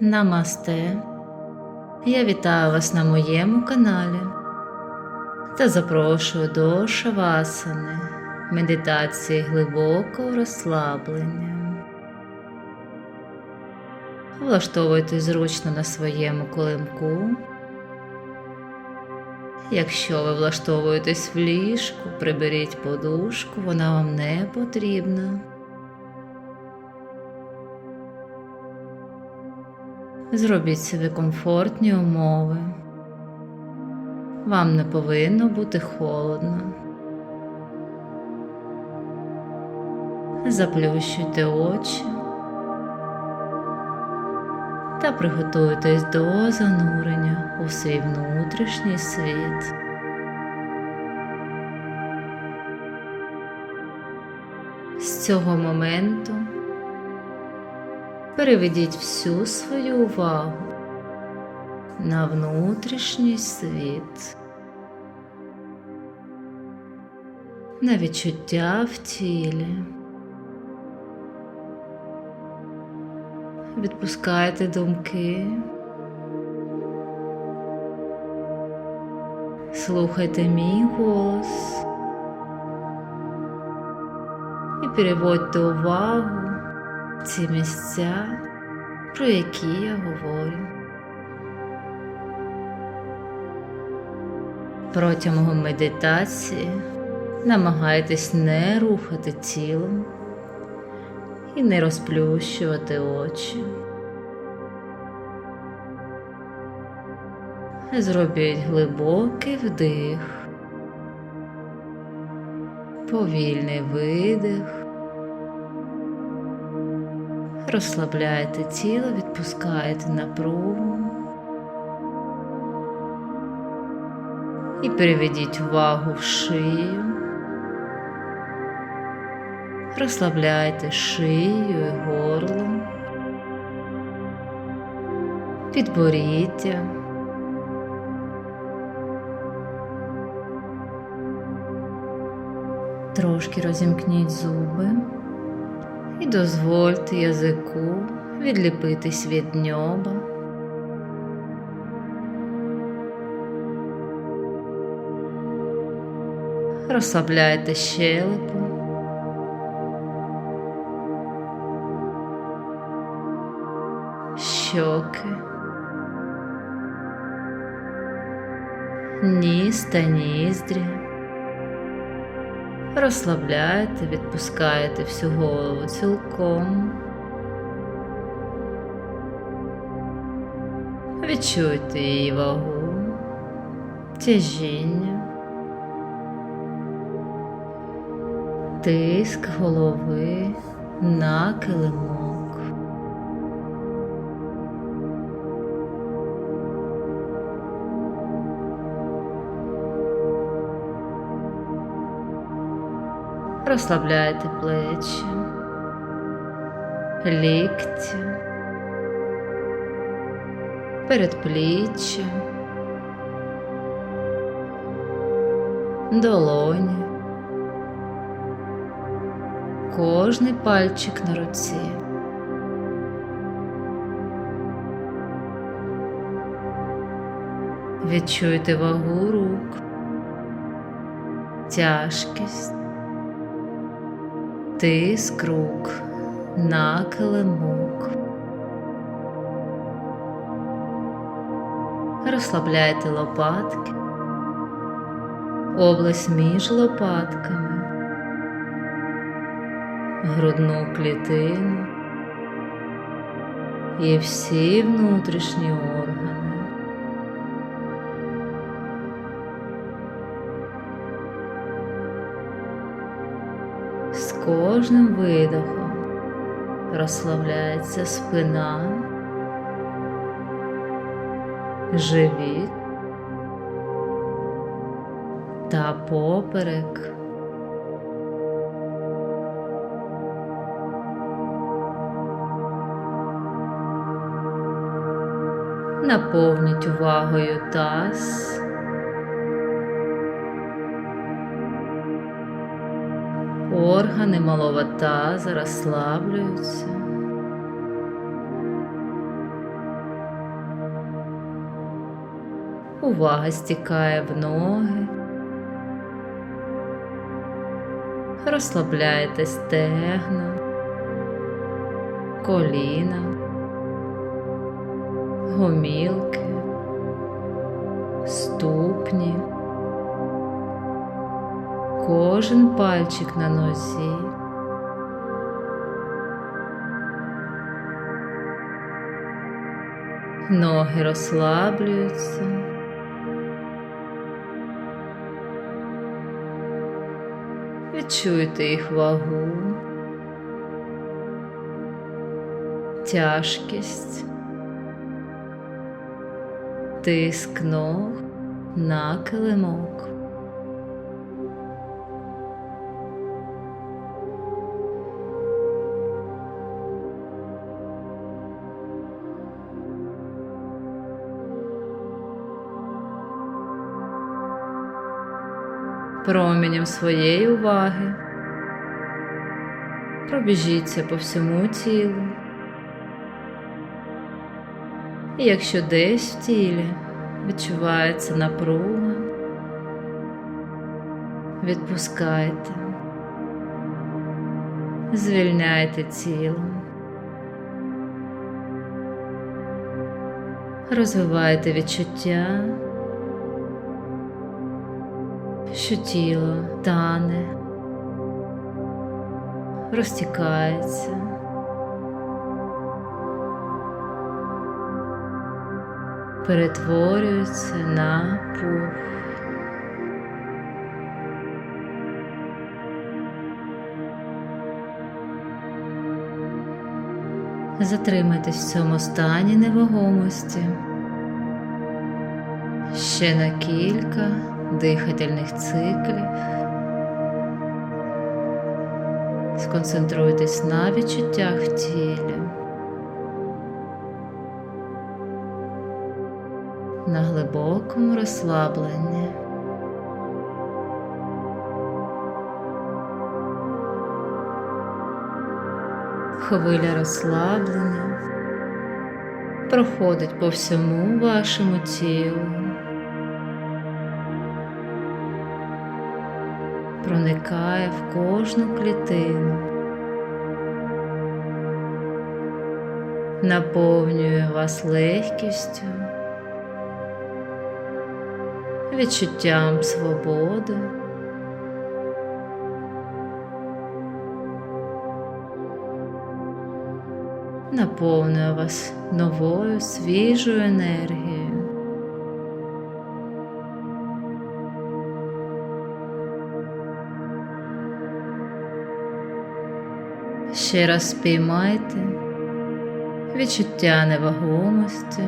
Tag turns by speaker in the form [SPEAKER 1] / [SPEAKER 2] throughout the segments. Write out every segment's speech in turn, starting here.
[SPEAKER 1] Намасте. Я вітаю вас на моєму каналі та запрошую до шавасани, медитації глибокого розслаблення. Влаштовуйтесь зручно на своєму килимку. Якщо ви влаштовуєтесь в ліжку, приберіть подушку, вона вам не потрібна. Зробіть собі комфортні умови. Вам не повинно бути холодно. Заплющуйте очі та приготуйтесь до занурення у свій внутрішній світ. З цього моменту переведіть всю свою увагу на внутрішній світ, на відчуття в тілі. Відпускайте думки, слухайте мій голос і переводьте увагу ці місця, про які я говорю. Протягом медитації намагайтесь не рухати тілом і не розплющувати очі. Зробіть глибокий вдих, повільний видих. Розслабляйте тіло, відпускайте напругу і переведіть увагу в шию. Розслабляйте шию і горло, підборіддя. Трошки розімкніть зуби і дозвольте язику відліпитись від ньоба. Розслабляйте щелепу. щоки, ніс та ніздрі. Розслабляйте, відпускаєте всю голову цілком. Відчуйте її вагу, тяжіння, тиск голови на килимок. Розслабляйте плечі, лікті, передпліччя, долоні, кожний пальчик на руці. Відчуйте вагу рук, тяжкість тиск рук на килимок. Розслабляйте лопатки, область між лопатками, грудну клітину і всі внутрішні органи. Кожним видохом розслабляється спина, живіт та поперек. Наповніть увагою таз. органи малого таза розслаблюються. Увага стікає в ноги. Розслабляєте стегна, коліна, гомілки, ступні кожен пальчик на нозі. Ноги розслаблюються. Відчуйте їх вагу, тяжкість, тиск ног на килимок. Променем своєї уваги. Пробіжіться по всьому тілу. І якщо десь в тілі відчувається напруга, відпускайте, звільняйте тіло, розвивайте відчуття що тіло тане, розтікається. Перетворюється на пух. Затримайтесь в цьому стані невагомості ще на кілька дихательних циклів. Сконцентруйтесь на відчуттях в тілі, на глибокому розслабленні. Хвиля розслаблення проходить по всьому вашому тілу. Проникає в кожну клітину, наповнює вас легкістю, відчуттям свободи. Наповнює вас новою свіжою енергією. Ще раз спіймайте відчуття невагомості.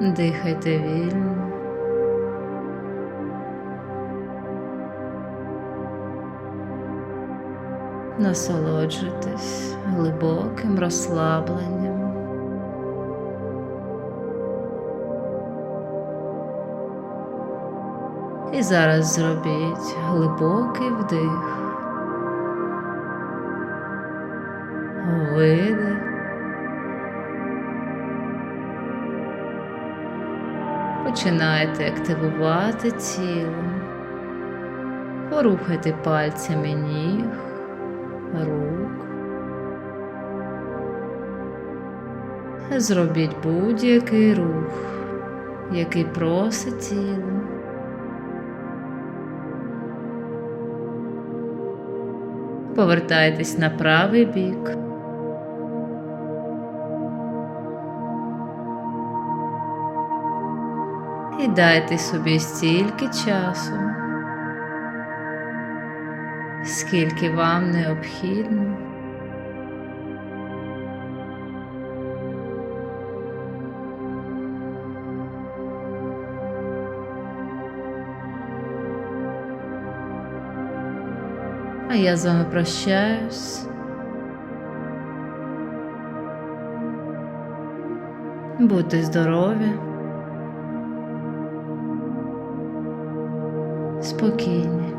[SPEAKER 1] Дихайте вільно. Насолоджуйтесь глибоким розслабленням. І зараз зробіть глибокий вдих, видих. Починайте активувати тіло, порухайте пальцями ніг, рук. Зробіть будь-який рух, який просить тіло. Повертайтесь на правий бік. І дайте собі стільки часу, скільки вам необхідно. А я з вами прощаюсь. Будьте здорові, спокійні,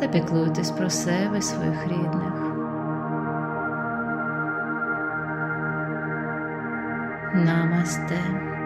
[SPEAKER 1] та піклуйтесь про себе і своїх рідних. Намасте.